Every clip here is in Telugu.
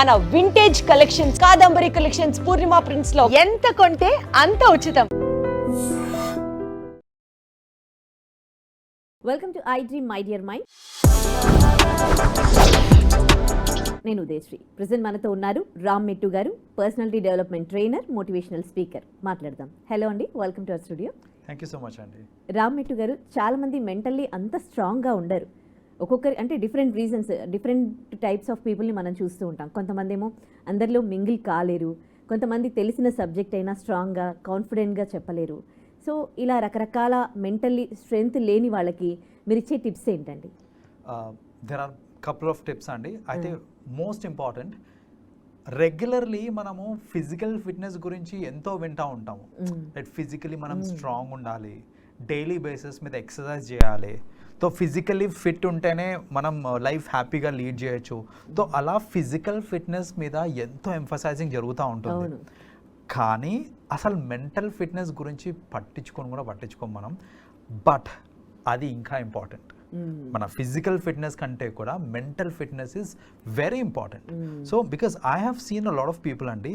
మన vintage collections Kadambari collections Purnima ప్రింట్స్లో ఎంత కొంటే అంత ఉచితం. Welcome to I dream my dear my నేను ఉదయశ్రీ. ప్రజెంట్ మనతో ఉన్నారు Ram Mettu garu personality development trainer motivational speaker మాట్లాడదాం. హలో అండి welcome to our studio thank you so much అండి రామ్ మెట్టు గారు చాలా మంది మెంటల్లీ అంత స్ట్రాంగ్గా ఉండరు. ఒక్కొక్కరి అంటే different reasons different types of పీపుల్ని మనం చూస్తూ ఉంటాం. కొంతమంది ఏమో అందరిలో మింగిల్ కాలేరు. కొంతమంది తెలిసిన సబ్జెక్ట్ అయినా స్ట్రాంగ్గా కాన్ఫిడెంట్గా చెప్పలేరు. సో ఇలా రకరకాల మెంటల్లీ స్ట్రెంగ్త్ లేని వాళ్ళకి మీరు ఇచ్చే టిప్స్ ఏంటండి? There are couple of tips అండి. అయితే మోస్ట్ ఇంపార్టెంట్ రెగ్యులర్లీ మనము ఫిజికల్ ఫిట్నెస్ గురించి ఎంతో వింటూ ఉంటాము. లైక్ ఫిజికలీ మనం స్ట్రాంగ్ ఉండాలి. డైలీ బేసిస్ మీద ఎక్సర్సైజ్ చేయాలి. సో ఫిజికలీ ఫిట్ ఉంటేనే మనం లైఫ్ హ్యాపీగా లీడ్ చేయొచ్చు. సో అలా ఫిజికల్ ఫిట్నెస్ మీద ఎంతో ఎంఫసైజింగ్ జరుగుతూ ఉంటుంది. కానీ అసలు మెంటల్ ఫిట్నెస్ గురించి పట్టించుకొని కూడా పట్టించుకోం మనం. బట్ అది ఇంకా ఇంపార్టెంట్. మన ఫిజికల్ ఫిట్నెస్ కంటే కూడా mental fitness is very important so because I have seen a lot of people అండి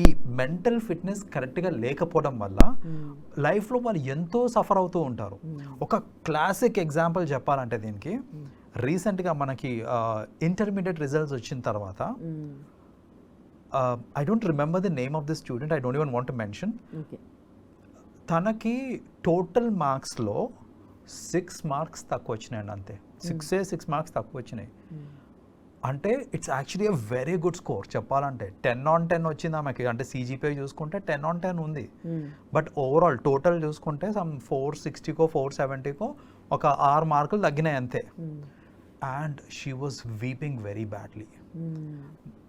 ఈ మెంటల్ ఫిట్నెస్ కరెక్ట్గా లేకపోవడం వల్ల లైఫ్లో వాళ్ళు ఎంతో సఫర్ అవుతూ ఉంటారు. ఒక క్లాసిక్ ఎగ్జాంపుల్ చెప్పాలంటే దీనికి. రీసెంట్గా మనకి ఇంటర్మీడియట్ రిజల్ట్స్ వచ్చిన తర్వాత I don't remember the name of the student I don't even want mention తనకి టోటల్ మార్క్స్లో సిక్స్ మార్క్స్ తక్కువ వచ్చినాయండి అంతే. సిక్స్ సిక్స్ మార్క్స్ తక్కువ వచ్చినాయి అంటే it's actually a very good score చెప్పాలంటే. టెన్ ఆన్ టెన్ వచ్చింది ఆమెకి. అంటే సీజీపీ చూసుకుంటే టెన్ ఆన్ టెన్ ఉంది. బట్ ఓవరాల్ టోటల్ చూసుకుంటే సమ్ ఫోర్ సిక్స్టీకో ఫోర్ సెవెంటీకో ఒక ఆరు మార్కులు తగ్గినాయి అంతే. And she was weeping very badly.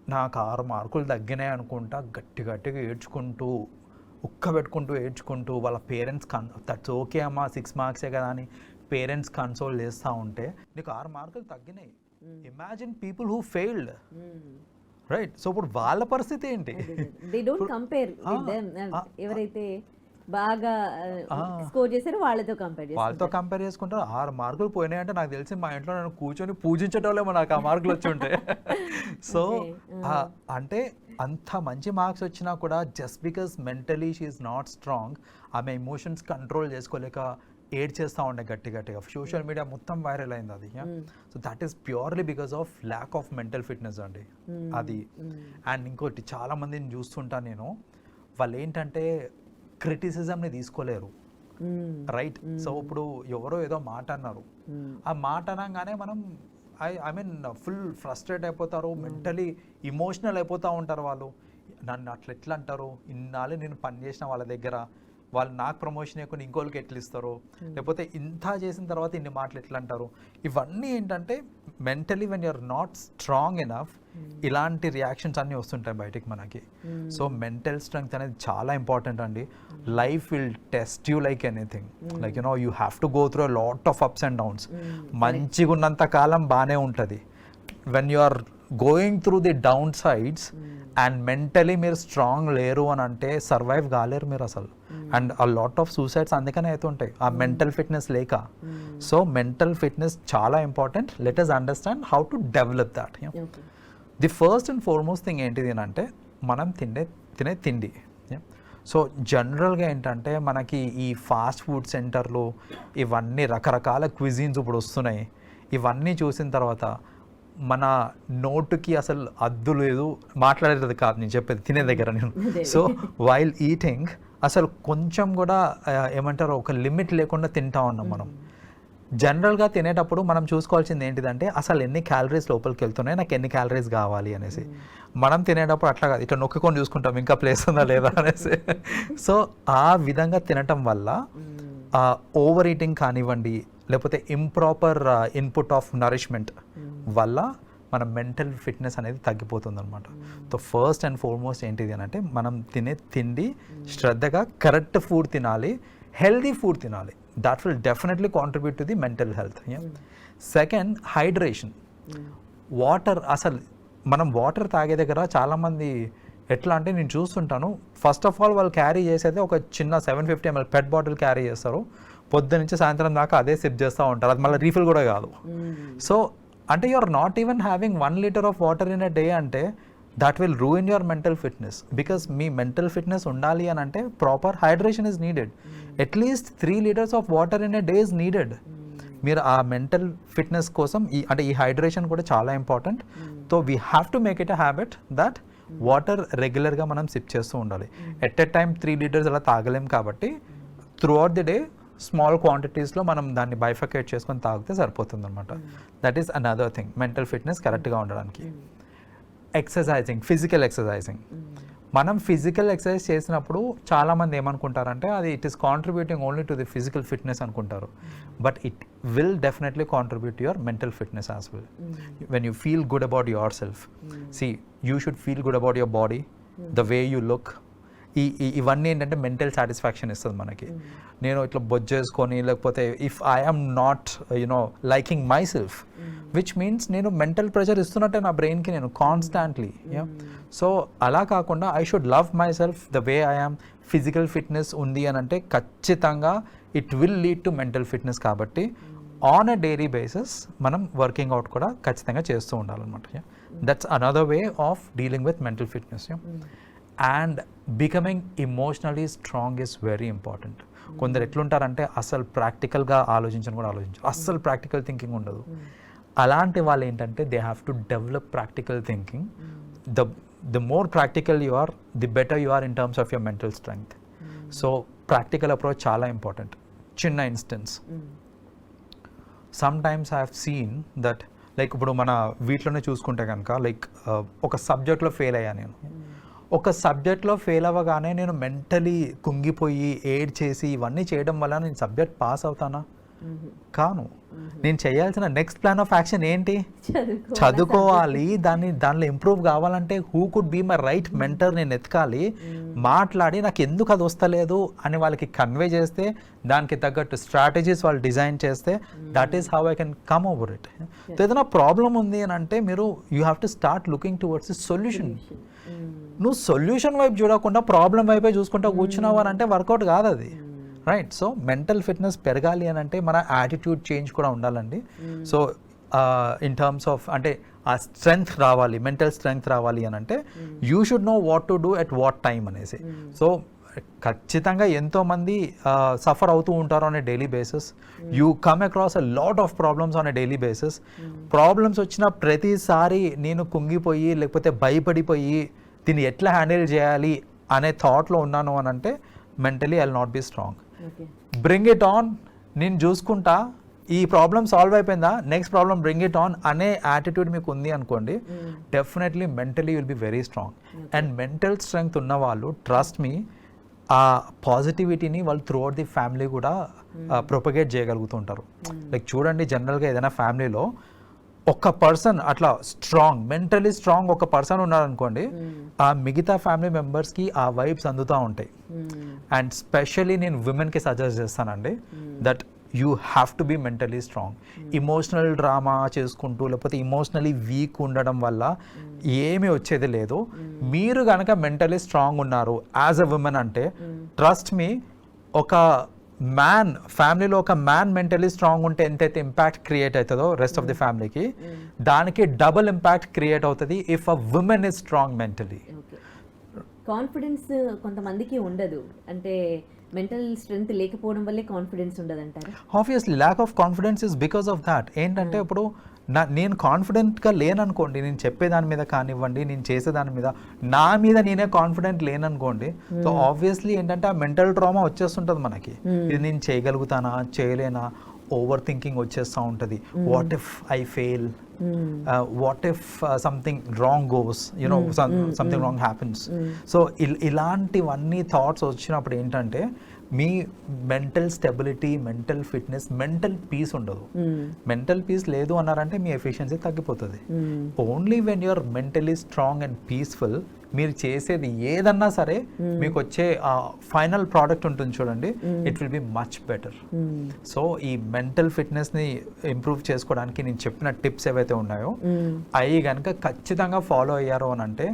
నాకు ఆరు మార్కులు తగ్గినాయి అనుకుంటా గట్టి గట్టిగా ఏడ్చుకుంటూ ఉక్క పెట్టుకుంటూ ఏడ్చుకుంటూ వాళ్ళ పేరెంట్స్ కన్ దట్స్ ఓకే అమ్మా సిక్స్ మార్క్సే కదా అని పేరెంట్స్ కన్సోల్ చేస్తూ ఉంటే నీకు ఆరు మార్కులు తగ్గినాయి. Imagine people who failed right so ఇప్పుడు వాళ్ళ పరిస్థితి ఏంటి? దే డోంట్ కంపేర్ ఎవరైతే బాగా. స్కోర్ చేశారో వాళ్ళతో కంపేర్ వాళ్ళతో చేస్తారు కంపేర్ చేసుకుంటారు. ఆరు మార్కులు పోయినాయి అంటే నాకు తెలిసి మా ఇంట్లో నేను కూర్చొని పూజించటోళ్ళేమో నాకు ఆ మార్కులు వచ్చి ఉంటే. సో. అంటే అంత మంచి మార్క్స్ వచ్చినా కూడా just because mentally she's not strong ఆమె ఎమోషన్స్ కంట్రోల్ చేసుకోలేక ఏడ్ చేస్తూ ఉండే గట్టి గట్టిగా. సోషల్ మీడియా మొత్తం వైరల్ అయింది అది so that is purely because of lack of mental fitness అండి. అది. అండ్ ఇంకోటి చాలా మందిని చూస్తుంటా నేను. వాళ్ళు ఏంటంటే క్రిటిసిజంని తీసుకోలేరు. రైట్? సో ఇప్పుడు ఎవరో ఏదో మాట అన్నారు. ఆ మాట అనగానే మనం I I mean full frustrate అయిపోతారు మెంటలీ ఇమోషనల్ అయిపోతూ ఉంటారు వాళ్ళు. నన్ను అట్లా ఎట్లా అంటారు? ఇన్నాళ్ళు నేను పని చేసిన వాళ్ళ దగ్గర వాళ్ళు నాకు ప్రమోషన్ ఇవ్వకుండా ఇంకోళ్ళకి ఎట్లా ఇస్తారు? లేకపోతే ఇంత చేసిన తర్వాత ఇన్ని మాటలు ఎట్లా అంటారు? ఇవన్నీ ఏంటంటే mentally when you're not strong enough ఇలాంటి రియాక్షన్స్ అన్నీ వస్తుంటాయి బయటికి మనకి. సో మెంటల్ స్ట్రెంగ్త్ అనేది చాలా ఇంపార్టెంట్ అండి. Life will test you like anything like you know you have to go through lot of ups and downs మంచిగా ఉన్నంత కాలం బాగానే ఉంటుంది. When you are going through the down sides and mentally మీరు స్ట్రాంగ్ లేరు అని అంటే సర్వైవ్ కాలేరు మీరు అసలు. అండ్ ఆ లాట్ ఆఫ్ సూసైడ్స్ అందుకనే అవుతుంటాయి ఆ మెంటల్ ఫిట్నెస్ లేక. సో మెంటల్ ఫిట్నెస్ చాలా important let us understand how to develop that the first and foremost thing ఏంటిది అని అంటే మనం తినే తినే తిండి సో జనరల్గా ఏంటంటే మనకి ఈ ఫాస్ట్ ఫుడ్ సెంటర్లు ఇవన్నీ రకరకాల క్విజిన్స్ ఇప్పుడు వస్తున్నాయి. ఇవన్నీ చూసిన తర్వాత మన నోటుకి అసలు అద్దు లేదు. మాట్లాడేది కాదు నేను చెప్పేది తినే దగ్గర నేను. సో వైల్ ఈటింగ్ అసలు కొంచెం కూడా ఏమంటారు ఒక లిమిట్ లేకుండా తింటా ఉన్నాం మనం. జనరల్గా తినేటప్పుడు మనం చూసుకోవాల్సింది ఏంటిదంటే అసలు ఎన్ని క్యాలరీస్ లోపలికి వెళ్తున్నాయి నాకు ఎన్ని క్యాలరీస్ కావాలి అనేసి. మనం తినేటప్పుడు అట్లా కాదు ఇట్లా నొక్కుకొని చూసుకుంటాం ఇంకా ప్లేస్ ఉందా లేదా అనేసి. సో ఆ విధంగా తినటం వల్ల ఓవర్ ఈటింగ్ కానివ్వండి లేకపోతే ఇంప్రాపర్ ఇన్పుట్ ఆఫ్ నరిష్మెంట్ వల్ల మన మెంటల్ ఫిట్నెస్ అనేది తగ్గిపోతుంది అనమాట సో ఫస్ట్ అండ్ ఫార్మోస్ట్ ఏంటిది అని అంటే మనం తినే తిండి శ్రద్ధగా కరెక్ట్ ఫుడ్ తినాలి హెల్దీ ఫుడ్ తినాలి. That will definitely contribute to the mental health second hydration water అసలు మనం వాటర్ తాగే దగ్గర చాలామంది ఎట్లా అంటే నేను చూస్తుంటాను ఫస్ట్ ఆఫ్ ఆల్ వాళ్ళు క్యారీ చేసేది ఒక చిన్న seven fifty ML PET bottle carry చేస్తారు. పొద్దు నుంచి సాయంత్రం దాకా అదే సిప్ చేస్తూ ఉంటారు. అది మళ్ళీ రీఫిల్ కూడా కాదు. సో అంటే you are not even having one litre of water in a day అంటే that will ruin your mental fitness because me mental fitness ఉండాలి అని అంటే proper hydration is needed at least three litres of water in a day is needed మీరు ఆ మెంటల్ ఫిట్నెస్ కోసం ఈ అంటే ఈ హైడ్రేషన్ కూడా చాలా important so we have to make it a habit that water రెగ్యులర్గా మనం సిప్ చేస్తూ ఉండాలి. At a time three litres అలా తాగలేం కాబట్టి throughout the day small క్వాంటిటీస్లో మనం దాన్ని బైఫకేట్ చేసుకొని తాగితే సరిపోతుంది అనమాట that is another thing mental fitness కరెక్ట్గా ఉండడానికి. ఎక్సర్సైజింగ్ ఫిజికల్ ఎక్సర్సైజింగ్ మనం ఫిజికల్ ఎక్సర్సైజ్ చేసినప్పుడు చాలామంది ఏమనుకుంటారంటే అది it is contributing only to the physical fitness అనుకుంటారు. But it will definitely contribute your mental fitness as well when you feel good about yourself see you should feel good about your body the way you look ఈ ఇవన్నీ ఏంటంటే మెంటల్ సాటిస్ఫాక్షన్ ఇస్తుంది మనకి. నేను ఇట్లా బొజ్జేసుకొని లేకపోతే if I'm not you know liking myself which means నేను మెంటల్ ప్రెషర్ ఇస్తున్నట్టే నా బ్రెయిన్కి నేను కాన్స్టాంట్లీ సో అలా కాకుండా I should love myself the way I'm physical fitness ఉంది అని అంటే ఖచ్చితంగా it will lead to mental fitness కాబట్టి ఆన్ అ డైలీ బేసిస్ మనం వర్కింగ్ అవుట్ కూడా ఖచ్చితంగా చేస్తూ ఉండాలన్నమాట that's another way of dealing with mental fitness and becoming emotionally strong is very important కొందరు ఎట్లుంటారంటే అసలు ప్రాక్టికల్గా ఆలోచించని కూడా ఆలోచించరు. అస్సలు ప్రాక్టికల్ థింకింగ్ ఉండదు. అలాంటి వాళ్ళు ఏంటంటే they have to develop practical thinking the the more practical you are the better you are in terms of your mental strength so practical approach చాలా ఇంపార్టెంట్ చిన్న instance sometimes I have seen that like ఇప్పుడు మన వీటిలోనే చూసుకుంటే కనుక లైక్ ఒక సబ్జెక్ట్లో ఫెయిల్ అయ్యా నేను. ఒక సబ్జెక్ట్లో ఫెయిల్ అవ్వగానే నేను మెంటలీ కుంగిపోయి ఏడ్ చేసి ఇవన్నీ చేయడం వల్ల నేను సబ్జెక్ట్ పాస్ అవుతానా? కాను. నేను చేయాల్సిన నెక్స్ట్ ప్లాన్ ఆఫ్ యాక్షన్ ఏంటి? చదువుకోవాలి. దాన్ని దానిలో ఇంప్రూవ్ కావాలంటే who could be my right mentor నేను ఎతకాలి. మాట్లాడి నాకు ఎందుకు అది వస్తలేదు అని వాళ్ళకి కన్వే చేస్తే దానికి తగ్గట్టు స్ట్రాటజీస్ వాళ్ళు డిజైన్ చేస్తే that is how I can come over it ఏదైనా ప్రాబ్లం ఉంది అని అంటే మీరు you have to start looking towards solution నువ్వు సొల్యూషన్ వైపు చూడకుండా ప్రాబ్లం వైపే చూసుకుంటా కూర్చున్నావు అని అంటే వర్కౌట్ కాదు అది రైట్ సో మెంటల్ ఫిట్నెస్ పెరగాలి అని అంటే మన యాటిట్యూడ్ చేంజ్ కూడా ఉండాలండి. సో ఇన్ టర్మ్స్ ఆఫ్ అంటే ఆ స్ట్రెంగ్త్ రావాలి మెంటల్ స్ట్రెంగ్త్ రావాలి అని అంటే you should know what to do at what time అనేసి. సో ఖచ్చితంగా ఎంతోమంది సఫర్ అవుతూ ఉంటారు on a daily basis you come across a lot of problems on a daily basis problems వచ్చిన ప్రతిసారి నేను కుంగిపోయి లేకపోతే భయపడిపోయి దీన్ని ఎట్లా హ్యాండిల్ చేయాలి అనే థాట్లో ఉన్నాను అని అంటే mentally I not be strong bring it on నేను చూసుకుంటా. ఈ ప్రాబ్లం సాల్వ్ అయిపోయిందా? Next problem bring it on అనే యాటిట్యూడ్ మీకు ఉంది అనుకోండి definitely mentally will be very strong and mental strength ఉన్న వాళ్ళు ట్రస్ట్ మీ ఆ పాజిటివిటీని వాళ్ళు త్రూ అవుట్ ది ఫ్యామిలీ కూడా ప్రొపగేట్ చేయగలుగుతుంటారు. లైక్ చూడండి జనరల్గా ఏదైనా ఫ్యామిలీలో ఒక పర్సన్ అట్లా స్ట్రాంగ్ మెంటలీ స్ట్రాంగ్ ఒక పర్సన్ ఉన్నారనుకోండి ఆ మిగతా ఫ్యామిలీ మెంబర్స్కి ఆ వైబ్స్ అందుతూ ఉంటాయి. అండ్ స్పెషలీ నేను విమెన్కి సజెస్ట్ చేస్తానండి that you have to be mentally strong. Emotional drama చేసుకుంటూ లేకపోతే ఇమోషనలీ వీక్ ఉండడం వల్ల ఏమీ వచ్చేది లేదు. మీరు కనుక మెంటలీ స్ట్రాంగ్ ఉన్నారు యాజ్ అ విమెన్ అంటే ట్రస్ట్ మీ ఒక మ్యాన్ ఫ్యామిలీలో ఒక మ్యాన్ మెంటలీ స్ట్రాంగ్ ఉంటే ఎంతైతే ఇంపాక్ట్ క్రియేట్ అవుతుందో రెస్ట్ ఆఫ్ ది ఫ్యామిలీకి దానికి డబుల్ ఇంపాక్ట్ క్రియేట్ అవుతుంది if a women is strong mentally confidence కొంతమందికి ఉండదు. అంటే మెంటల్ స్ట్రెంగ్త్ లేకపోవడం వల్లే కాన్ఫిడెన్స్ ఉండదు అంటారా obviously lack of confidence is because of that ఏంటంటే ఇప్పుడు నా నేను కాన్ఫిడెంట్గా లేననుకోండి నేను చెప్పే దాని మీద కానివ్వండి నేను చేసే దాని మీద నా మీద నేనే కాన్ఫిడెంట్ లేననుకోండి సో ఆబ్వియస్లీ ఏంటంటే ఆ మెంటల్ ట్రామా వచ్చేస్తుంటుంది మనకి. ఇది నేను చేయగలుగుతానా చేయలేనా? ఓవర్ థింకింగ్ వచ్చేస్తూ ఉంటుంది. What if I fail what if something wrong goes you know something wrong happens so ఇలాంటివన్నీ థాట్స్ వచ్చినప్పుడు ఏంటంటే మీ mental stability mental fitness mental peace ఉండదు. మెంటల్ పీస్ లేదు అన్నారంటే మీ ఎఫిషియన్సీ తగ్గిపోతుంది. Only when you're mentally strong and peaceful మీరు చేసేది ఏదన్నా సరే మీకు వచ్చే ఫైనల్ ప్రోడక్ట్ ఉంటుంది చూడండి it will be much better so ఈ మెంటల్ ఫిట్నెస్ని ఇంప్రూవ్ చేసుకోవడానికి నేను చెప్పిన టిప్స్ ఏవైతే ఉన్నాయో అవి కనుక ఖచ్చితంగా ఫాలో అయ్యారు అని అంటే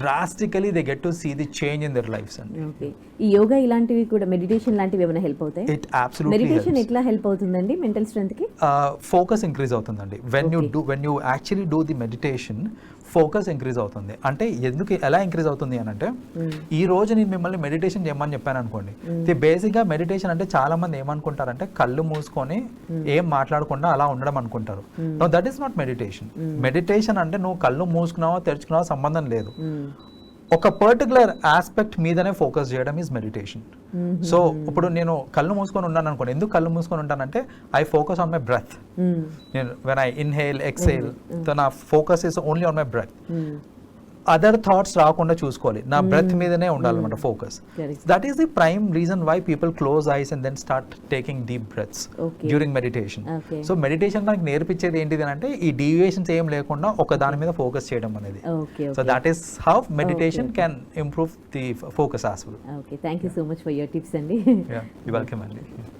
drastically they get to see the change in their lives అండి. ఈ యోగా ఇలాంటివి కూడా మెడిటేషన్ లాంటివి ఏమైనా హెల్ప్ అవుతాయి? ఇట్ అబ్సల్యూట్లీ మెడిటేషన్ ఎట్లా హెల్ప్ అవుతుందండి మెంటల్ స్ట్రెంగ్త్కి? ఫోకస్ ఇంక్రీజ్ అవుతుందండి. When you do when you actually do the meditation focus increase అవుతుంది. అంటే ఎందుకు ఎలా ఇంక్రీజ్ అవుతుంది అని అంటే ఈ రోజు నేను మిమ్మల్ని మెడిటేషన్ చేయమని చెప్పాను అనుకోండి. బేసిక్గా మెడిటేషన్ అంటే చాలా మంది ఏమనుకుంటారంటే కళ్ళు మూసుకొని ఏం మాట్లాడకుండా అలా ఉండడం అనుకుంటారు. No that is not meditation meditation అంటే నువ్వు కళ్ళు మూసుకున్నావో తెరుచుకున్నావో సంబంధం లేదు. ఒక పర్టికులర్ ఆస్పెక్ట్ మీదనే ఫోకస్ చేయడం ఈజ్ మెడిటేషన్ సో ఇప్పుడు నేను కళ్ళు మూసుకొని ఉన్నాను అనుకోండి. ఎందుకు కళ్ళు మూసుకొని ఉంటానంటే I focus on my breath నేను వెన్ ఐ ఇన్హేల్ ఎక్సేల్ నా focus is only on my breath other thoughts రాకుండా చూసుకోవాలి. నా బ్రెత్ మీదనే ఉండాలన్నమాట focus. That is the prime reason why people close eyes and then start taking deep breaths. During meditation. So meditation మనకి నేర్పించేది ఏంటిది అంటే ఈ డీవియేషన్స్ ఏం లేకుండా ఒక దాని మీద ఫోకస్ చేయడం అనేది. So that is how meditation can improve the focus well okay thank you so much for your tips అండి. యూ వెల్కమ్ అండి.